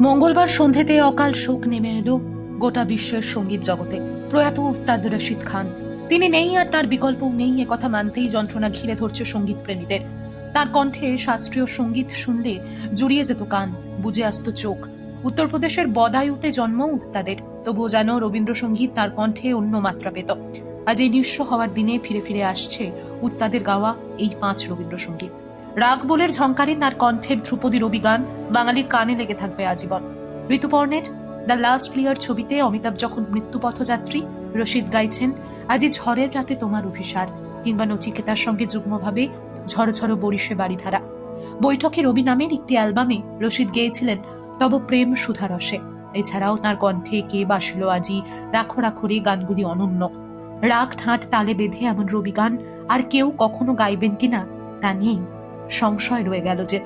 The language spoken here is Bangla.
মঙ্গলবার সন্ধেতে অকাল শোক নেমে এলো গোটা বিশ্বের সংগীত জগতে। প্রয়াত উস্তাদ রশিদ খান। তিনি নেই আর তার বিকল্পও নেই, এ কথা মানতেই যন্ত্রণা ঘিরে ধরছে সংগীত প্রেমীদের। তার কণ্ঠে শাস্ত্রীয় সংগীত শুনলে জুড়িয়ে যেত কান, বুঝে আসতো চোখ। উত্তরপ্রদেশের বদায়ুতে জন্ম উস্তাদের তবুও যেন রবীন্দ্রসঙ্গীত তার কণ্ঠে অন্য মাত্রা পেত। আজ এই নিঃস্ব হওয়ার দিনে ফিরে ফিরে আসছে উস্তাদের গাওয়া এই পাঁচ রবীন্দ্রসঙ্গীত। রাগ বলের ঝঙ্কারে তার কণ্ঠের ধ্রুপদী রবি গান বাঙালির কানে লেগে থাকবে আজীবন। ঋতুপর্ণের দ্য লাস্ট ক্লিয়ার ছবিতে অমিতাভ যখন মৃত্যুপথযাত্রী, রশিদ গাইছেন, আজি ঝড়ের রাতে তোমার অভিসার কিংবা নচিকেতার সঙ্গে যুগ্মভাবে ঝড় ঝড় বরিশে বাড়িধারা বৈঠকে রবি নামের একটি অ্যালবামে রশিদ গেয়েছিলেন, তব প্রেম সুধারসে এছাড়াও তার কণ্ঠে কে বাসল আজি রাখো রাখো রে গানগুলি অনন্য। রাগ ঠাঁট তালে বেঁধে এমন রবি গান আর কেউ কখনো গাইবেন কিনা তা নিয়েই সংশয় রয়ে গেল যে